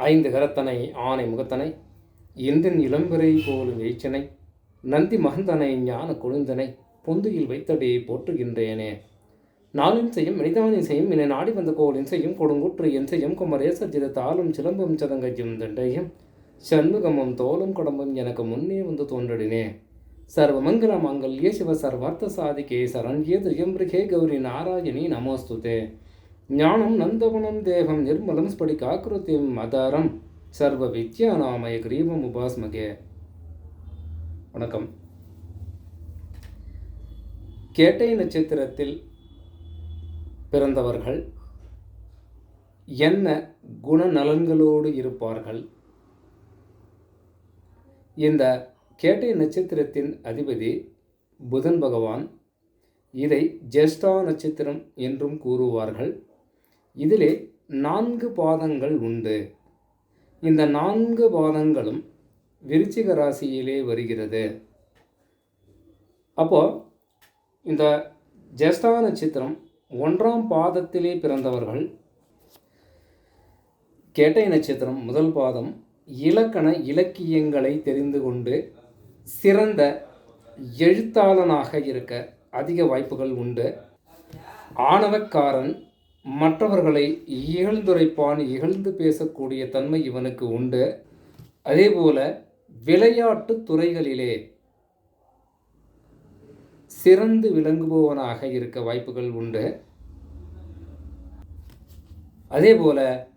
ஐந்து கரத்தனை ஆனை முகத்தனை இந்தின் இளம்பிறை போலும் எய்ச்சனை நந்தி மகந்தனை ஞான கொழுந்தனை பொந்துயில் வைத்தடி போற்றுகின்றேனே. நாளின் செய்யும் மனிதானின் செய்யும் என நாடி வந்த கோலின் செய்யும் கொடுங்குற்று என் செய்யும் குமரேச ஜித தாளும் சிலம்பும் சதங்கஜும் தண்டையும் சண்முகமும் தோலும் குடம்பும் எனக்கு முன்னே வந்து தோன்றடினே. சர்வமங்கல மங்கள் சிவ சர்வார்த்த சாதிகே சரண்யே திரியம்பிரிகே கௌரி நாராயணி நமோஸ்துதே. ஞானம் நந்தவனம் தேகம் நிர்மலம் ஸ்படிகாக்கிருத்தியம் அதாரம். சர்வ வித்யாநாமய கிரீவம் உபாஸ்மகே. வணக்கம். கேட்டை நட்சத்திரத்தில் பிறந்தவர்கள் என்ன குணநலன்களோடு இருப்பார்கள்? இந்த கேட்டை நட்சத்திரத்தின் அதிபதி புதன் பகவான் இதை ஜேஷ்டா நட்சத்திரம் என்றும் கூறுவார்கள். இதிலே நான்கு பாதங்கள் உண்டு. இந்த நான்கு பாதங்களும் விருச்சிக ராசியிலே வருகிறது. அப்போ இந்த ஜேஷ்டா நட்சத்திரம் ஒன்றாம் பாதத்திலே பிறந்தவர்கள். கேட்டை நட்சத்திரம் முதல் பாதம் இலக்கண இலக்கியங்களை தெரிந்து கொண்டு சிறந்த எழுத்தாளனாக இருக்க அதிக வாய்ப்புகள் உண்டு. ஆணவக்காரன் மற்றவர்களை இகழ்ந்துரைப்பான் இகழ்ந்து பேசக்கூடிய தன்மை இவனுக்கு உண்டு. அதேபோல விளையாட்டு துறைகளிலே சிறந்து விளங்குபவனாக இருக்க வாய்ப்புகள் உண்டு. அதேபோல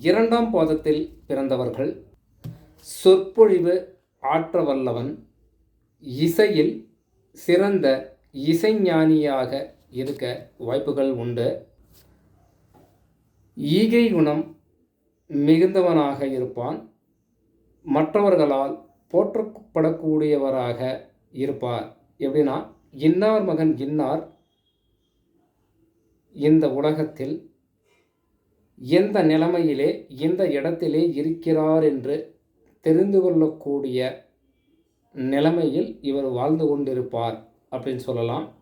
இரண்டாம் பாதத்தில் பிறந்தவர்கள் சொற்பொழிவு ஆற்ற வல்லவன் இசையில் சிறந்த இசைஞானியாக இருக்க வாய்ப்புகள் உண்டு. ஈகை குணம் மிகுந்தவனாக இருப்பான். மற்றவர்களால் போற்றப்படக்கூடியவராக இருப்பார். எப்படின்னா இன்னார் மகன் இன்னார் இந்த உலகத்தில் எந்த நிலைமையிலே எந்த இடத்திலே இருக்கிறார் என்று தெரிந்து கொள்ளக்கூடிய நிலைமையில் இவர் வாழ்ந்து கொண்டிருப்பார் அப்படின்னு சொல்லலாம்.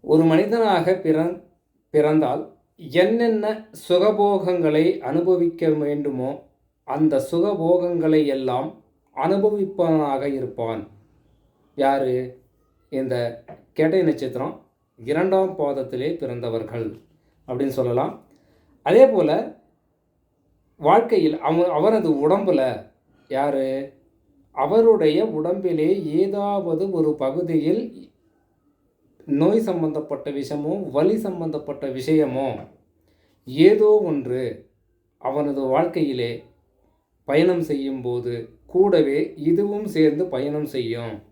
ஒரு மனிதனாக பிற பிறந்தால் என்னென்ன சுகபோகங்களை அனுபவிக்க வேண்டுமோ அந்த சுகபோகங்களை எல்லாம் அனுபவிப்பவனாக இருப்பான். யார்? இந்த கேட்டை நட்சத்திரம் இரண்டாம் பாதத்திலே பிறந்தவர்கள் அப்படின்னு சொல்லலாம். அதே போல் வாழ்க்கையில் அவ அவரது உடம்பில் யார்? அவருடைய உடம்பிலே ஏதாவது ஒரு பகுதியில் நோய் சம்பந்தப்பட்ட விஷயமோ வலி சம்பந்தப்பட்ட விஷயமோ ஏதோ ஒன்று அவனது வாழ்க்கையிலே பயணம் செய்யும்போது கூடவே இதுவும் சேர்ந்து பயணம் செய்யும்.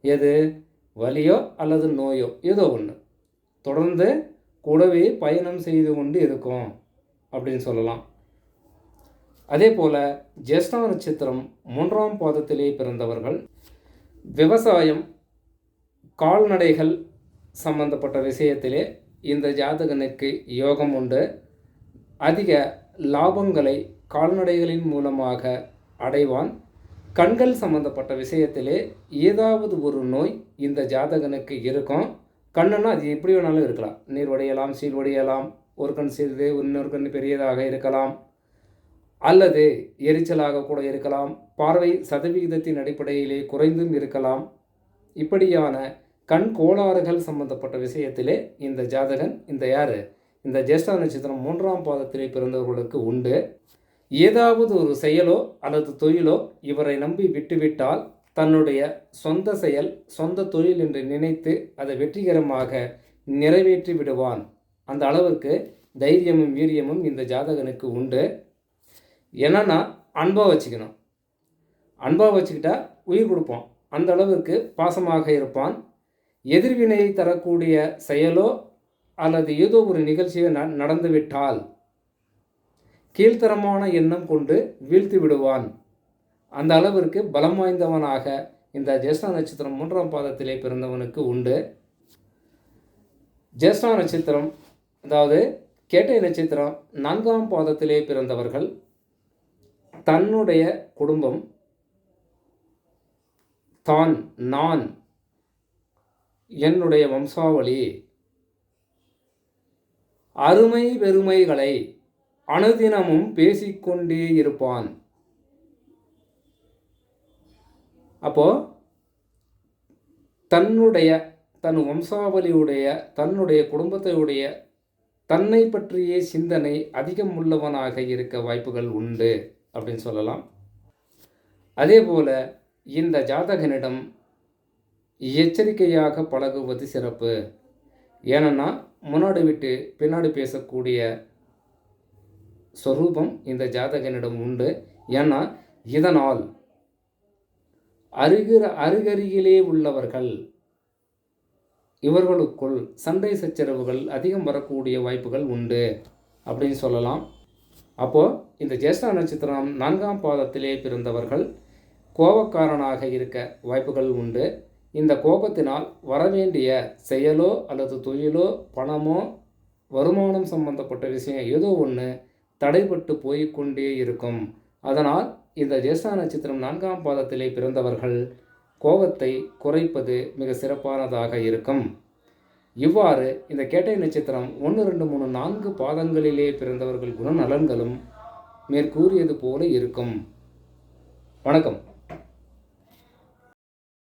எது? வலியோ அல்லது நோயோ? ஏதோ ஒன்று தொடர்ந்து கூடவே பயணம் செய்து கொண்டு இருக்கும் அப்படின்னு சொல்லலாம். அதே போல் ஜேஷ்டா நட்சத்திரம் மூன்றாம் பாதத்திலே பிறந்தவர்கள் விவசாயம் கால்நடைகள் சம்பந்தப்பட்ட விஷயத்திலே இந்த ஜாதகனுக்கு யோகம் உண்டு. அதிக லாபங்களை கால்நடைகளின் மூலமாக அடைவான். கண்கள் சம்பந்தப்பட்ட விஷயத்திலே ஏதாவது ஒரு நோய் இந்த ஜாதகனுக்கு இருக்கும். கண்ணுன்னா அது எப்படி வேணாலும் இருக்கலாம். நீர் உடையலாம் சீல் உடையலாம் ஒரு கண் சிறிது இன்னொரு கண் பெரியதாக இருக்கலாம். அல்லது எரிச்சலாக கூட இருக்கலாம். பார்வை சதவிகிதத்தின் அடிப்படையிலே குறைந்தும் இருக்கலாம். இப்படியான கண் கோளாறுகள் சம்பந்தப்பட்ட விஷயத்திலே இந்த ஜாதகன் இந்த யார்? இந்த ஜேஷ்டா நட்சத்திரம் மூன்றாம் பாதத்திலே பிறந்தவர்களுக்கு உண்டு. ஏதாவது ஒரு செயலோ அல்லது தொழிலோ இவரை நம்பி விட்டுவிட்டால் தன்னுடைய சொந்த செயல் சொந்த தொழில் என்று நினைத்து அதை வெற்றிகரமாக நிறைவேற்றி விடுவான். அந்த அளவிற்கு தைரியமும் வீரியமும் இந்த ஜாதகனுக்கு உண்டு. என்னன்னா அன்பாக வச்சுக்கணும். அன்பாக வச்சுக்கிட்டா உயிர் கொடுப்போம் அந்த அளவுக்கு பாசமாக இருப்பான். எதிர்வினையை தரக்கூடிய செயலோ அல்லது ஏதோ ஒரு நிகழ்ச்சியோ ந நடந்துவிட்டால் கீழ்த்தரமான எண்ணம் கொண்டு வீழ்த்தி விடுவான். அந்த அளவிற்கு பலம் வாய்ந்தவனாக இந்த ஜேஷ்டா நட்சத்திரம் மூன்றாம் பாதத்திலே பிறந்தவனுக்கு உண்டு. ஜேஷ்டா நட்சத்திரம் அதாவது கேட்டை நட்சத்திரம் நான்காம் பாதத்திலே பிறந்தவர்கள். தன்னுடைய குடும்பம் தான் நான் என்னுடைய வம்சாவளி அருமை பெருமைகளை அனுதினமும் பேசிக்கொண்டே இருப்பான். அப்போ தன்னுடைய தன் வம்சாவளியுடைய தன்னுடைய குடும்பத்தையுடைய தன்னை பற்றிய சிந்தனை அதிகம் உள்ளவனாக இருக்க வாய்ப்புகள் உண்டு அப்படின்னு சொல்லலாம். அதே போல் இந்த ஜாதகனிடம் எச்சரிக்கையாக பழகுவது சிறப்பு. ஏன்னா முன்னாடி விட்டு பின்னாடி பேசக்கூடிய சொரூபம் இந்த ஜாதகனிடம் உண்டு. ஏன்னா இதனால் அருகிற அருகருகிலே உள்ளவர்கள் இவர்களுக்குள் சண்டை சச்சரவுகள் அதிகம் வரக்கூடிய வாய்ப்புகள் உண்டு அப்படின்னு சொல்லலாம். அப்போது இந்த ஜேஷ்டா நட்சத்திரம் நான்காம் பாதத்திலே பிறந்தவர்கள் கோபக்காரனாக இருக்க வாய்ப்புகள் உண்டு. இந்த கோபத்தினால் வரவேண்டிய செயலோ அல்லது தொழிலோ பணமோ வருமானம் சம்பந்தப்பட்ட விஷயம் ஏதோ ஒன்று தடைப்பட்டு போய்க்கொண்டே இருக்கும். அதனால் இந்த ஜேஷ்டா நட்சத்திரம் நான்காம் பாதத்திலே பிறந்தவர்கள் கோபத்தை குறைப்பது மிக சிறப்பானதாக இருக்கும். இவ்வாறு இந்த கேட்டை நட்சத்திரம் ஒன்று ரெண்டு மூணு நான்கு பாதங்களிலே பிறந்தவர்கள் குணநலன்களும் மேற்கூறியது போல இருக்கும். வணக்கம்.